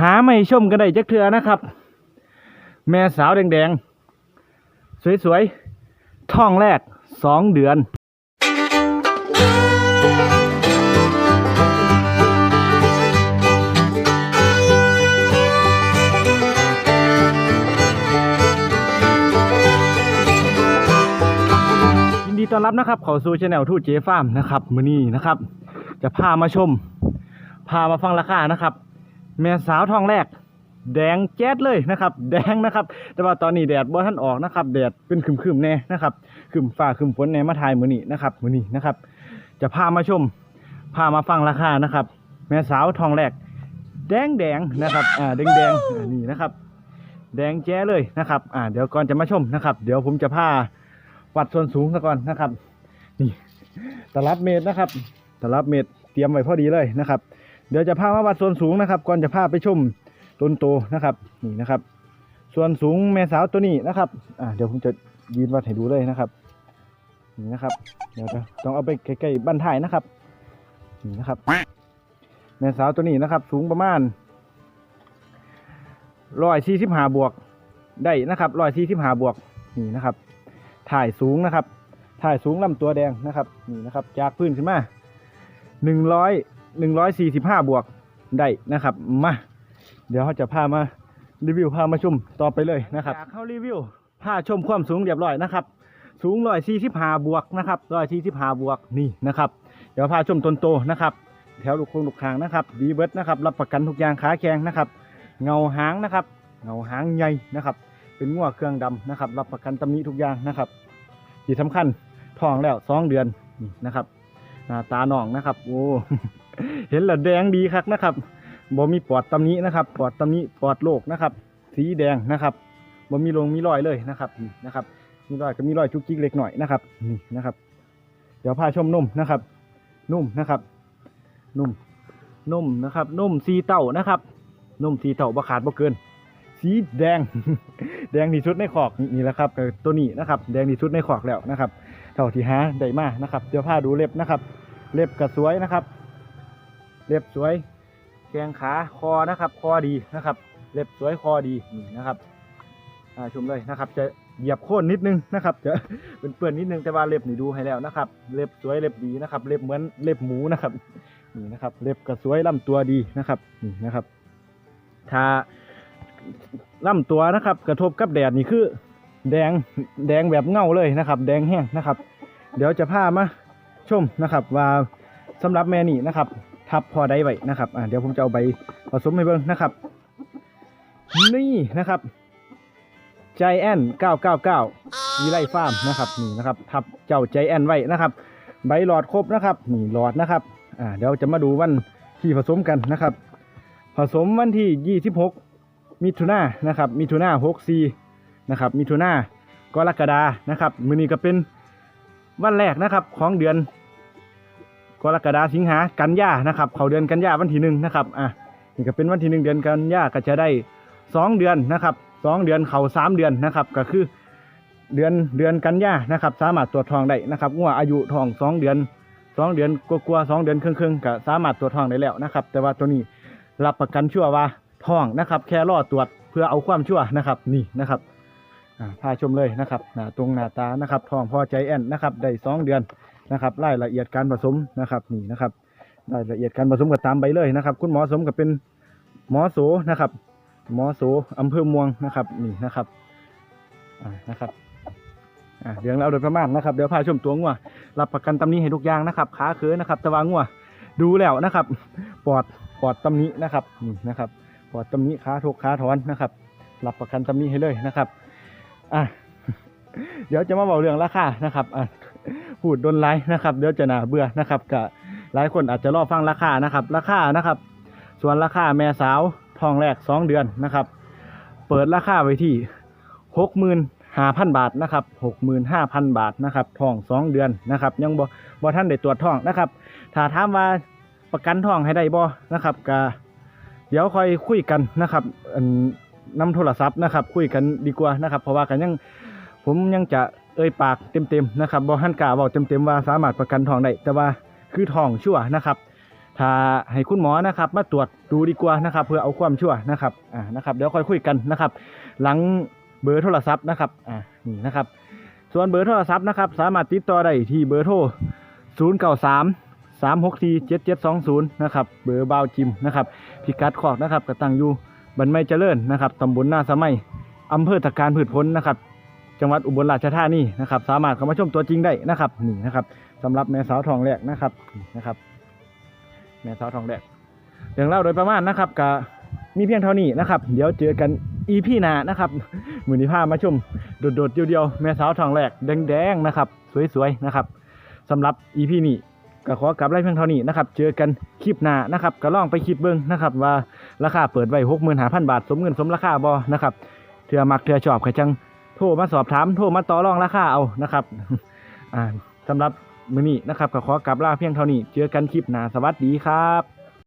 หาไม่ชมกันได้จักเทือนะครับ แม่สาวแดงๆ สวยๆท้องแรกสองเดือนยินดีต้อนรับนะครับเข้าสู่ช anel ทูตเจฟาร์มนะครับ มือนี้นะครับ จะพามาชม พามาฟังราคานะครับ แม่สาวทองแรก แดงแจ๊ดเลยนะครับ แดงนะครับ แต่ว่าตอนนี้แดดบ่ทันออกนะครับ แดดเป็นครึมๆแน่นะครับคึมฟ้าคึมฝนแน่มาถ่ายมือนี้นะครับมือนี้นะครับ จะพามาชม พามาฟังราคานะครับ แม่สาวทองแรก แดงแดงนะครับ อ่าแดงแดงนี่นะครับ แดงแจ้เลยนะครับ อ่า เดี๋ยวก่อนจะมาชมนะครับ เดี๋ยวผมจะพาวัดส่วนสูงซะก่อนนะครับ นี่ตลับเมตรนะครับตลับเมตรเตรียมไว้พอดีเลยนะครับ เดี๋ยวจะพามาวัดส่วนสูงนะครับก่อนจะพาไปชมต้นโตนะครับ นี่นะครับ ส่วนสูงแม่สาวตัวนี้นะครับอ่าเดี๋ยวผมจะยืนวัดให้ดูเลยนะครับ นี่นะครับ เดี๋ยวจะต้องเอาไปใกล้ๆบั้นท้ายนะครับ นี่นะครับ แม่สาวตัวนี้นะครับ สูงประมาณร้อยสี่สิบห้าบวกได้นะครับร้อยสี่สิบห้าบวกนี่นะครับ ถ่ายสูงนะครับ ถ่ายสูงลำตัวแดงนะครับ นี่นะครับ จากพื้นขึ้นมาหนึ่งร้อย หนึ่งร้อยสี่สิบห้าบวกได้นะครับ มาเดี๋ยวเขาจะพามารีวิวพามาชมต่อไปเลยนะครับจากเขารีวิวพาชมความสูงเรียบร้อยนะครับ สูงร้อยสี่สิบห้าบวกนะครับร้อยสี่สิบห้าบวกนี่นะครับ เดี๋ยวพาชมต้นโตนะครับ แถวลูกโคงลูกคางนะครับดีเบิร์ดนะครับ รับประกันทุกอย่างขาแข็งนะครับ เงาหางนะครับ เงาหางใหญ่นะครับ เป็นงัวเครื่องดำนะครับ รับประกันตำหนี้ทุกอย่างนะครับ ที่สำคัญท้องแล้วสองเดือนนี่นะครับหน้าตาหนองนะครับ โอ้ เห็นแล้วแดงดีครับนะครับบ่มีปอดตำหนี้นะครับ ปอดตำหนี้ปอดโลกนะครับ สีแดงนะครับบ่มีลงมีรอยเลยนะครับนี่นะครับ มีรอยก็มีรอยจุกจิกเล็กหน่อยนะครับนี่นะครับ เดี๋ยวพาชมนุ่มนะครับ นุ่มนะครับนุ่มนุ่มนะครับ นุ่มสีเต่านะครับนุ่มสีเต่าบ่ขาดบ่เกิน สีแดง แดงที่สุดในขอกนี่แหละครับก็ตัวนี้นะครับ แดงที่สุดในขอกแล้วนะครับ เท่าที่หาได้มานะครับ เดี๋ยวพาดูเล็บนะครับ เล็บก็สวยนะครับ เล็บสวย แกงขาคอนะครับ คอดีนะครับ เล็บสวยคอดีนี่นะครับอ่าชมเลยนะครับ จะเหยียบโค่นนิดนึงนะครับ จะเป็นเปื้อนนิดนึงแต่ว่าเล็บนี่ดูให้แล้วนะครับ เล็บสวยเล็บดีนะครับ เล็บเหมือนเล็บหมูนะครับนี่นะครับ เล็บก็สวยลำตัวดีนะครับนี่นะครับถ้าลำตัวนะครับ กระทบกับแดดนี่คือแดงแดงแบบเงาเลยนะครับ แดงแห้งนะครับ เดี๋ยวจะพามาชมนะครับ ว่าสำหรับแม่นี่นะครับ ทับพอได้ไว้นะครับอ่าเดี๋ยวผมจะเอาใบผสมให้เบิ่งนะครับ นี่นะครับใจแอน999วีไลฟาร์มนะครับนี่นะครับ ทับเจ้าใจแอนไว้นะครับ ใบหลอดครบนะครับนี่หลอดนะครับอ่าเดี๋ยวจะมาดูวันที่ผสมกันนะครับ ผสมวันที่ 26 มิถุนานะครับ มิถุนา64นะครับ มิถุนากรกฎานะครับ มือนี้ก็เป็นวันแรกนะครับของเดือน กรกฎาสิงหากันยานะครับ เขาเดือนกันยาวันที่หนึ่งนะครับอะนี่ก็เป็นวันที่หนึ่งเดือนกันยาก็จะได้สองเดือนนะครับสองเดือนเข้าสามเดือนนะครับ ก็คือเดือนเดือนกันยานะครับ สามารถตรวจทองได้นะครับงัวอายุทองสองเดือนสองเดือนกลัวๆสองเดือนครึ่งๆก็สามารถตรวจทองได้แล้วนะครับ แต่ว่าตัวนี้รับประกันชั่วว่าทองนะครับ แค่รอตรวจเพื่อเอาความชั่วนะครับ นี่นะครับอ่าพาชมเลยนะครับหน้าตรงหน้าตานะครับทองพอใจแอนนะครับได้สองเดือน นะครับรายละเอียดการผสมนะครับนี่นะครับรายละเอียดการผสมก็ตามไปเลยนะครับ คุณหมอสมก็เป็นหมอโสนะครับ หมอโสอำเภอเมืองนะครับนี่นะครับอ่านะครับอ่าเรื่องเราวโดยประมาณนะครับเดี๋ยวพาชมตัวงัวรับประกันตำนี้ให้ทุกอย่างนะครับขาเขือนะครับตะวางัวดูแล้วนะครับ ปอดปอดตำนี้นะครับนี่นะครับ ปอดตำนี้ขาทกขาถอนนะครับรับประกันตำนี้ให้เลยนะครับอะเดี๋ยวจะมาบอกเรื่องราคานะครับอะ พูดโดนไลน์นะครับเดี๋ยวจะน่าเบื่อนะครับกะหลายคนอาจจะรอฟังราคานะครับ ราคานะครับ ส่วนราคาแม่สาวทองแรกสองเดือนนะครับ เปิดราคาไว้ที่หกหมื่นห้าพันบาทนะครับหกหมื่นห้าพันบาทนะครับทองสองเดือนนะครับ ยังบ่บ่ท่านได้ตรวจทองนะครับถ้าถามว่าประกันทองให้ได้บ่นะครับก็เดี๋ยวค่อยคุยกันนะครับนนำโทรศัพท์นะครับ คุยกันดีกว่านะครับ เพราะว่ากันยังผมยังจะ อ่ยปากเต็มๆนะครับบ่หันกาบอกเต็มๆว่าสามารถประกันทองได้แต่ว่าคือทองชั่วนะครับ ถ้าให้คุณหมอนะครับ มาตรวจดูดีกว่านะครับ เพื่อเอาความชั่วนะครับอ่านะครับเดี๋ยวค่อยคุยกันนะครับ หลังเบอร์โทรศัพท์นะครับอ่านี่นะครับ ส่วนเบอร์โทรศัพท์นะครับ สามารถติดต่อได้ที่เบอร์โทร0 9 3 3 6 4 7 7 2 0นะครับเบอร์บาวจิมนะครับพิกัดขอกนะครับกระตังอยู่บันไม่เจริญนะครับตำบลนาสะไมอำเภอตะการพืชผลนะครับ จังหวัดอุบลราชธานีนะครับสามารถเข้ามาชมตัวจริงได้นะครับนี่นะครับสำหรับแม่สาวทองแรกนะครับนี่นะครับ แม่สาวทองแรกเรื่องเล่าโดยประมาณนะครับก็มีเพียงเท่านี้นะครับ เดี๋ยวเจอกันอีพีหน้านะครับมือนี้พามาชมโดดๆเดียวๆแม่สาวทองแรกแดงๆนะครับ สวยๆนะครับสำหรับอีพีนี้ก็ขอกลับไล่เพียงเท่านี้นะครับ เจอกันคลิปหน้านะครับก็ลองไปคิดเบิ้งนะครับ ว่าราคาเปิดไว้หกหมื่นห้าพันบาท สมเงินสมราคาบอนะครับเถื่อมักเถื่อชอบใครจัง โทรมาสอบถามโทรมาต่อรองราคาเอานะครับสำหรับมื้อนี้นะครับก็ขอกลับลาเพียงเท่านี้เจอกันคลิปหน้าสวัสดีครับ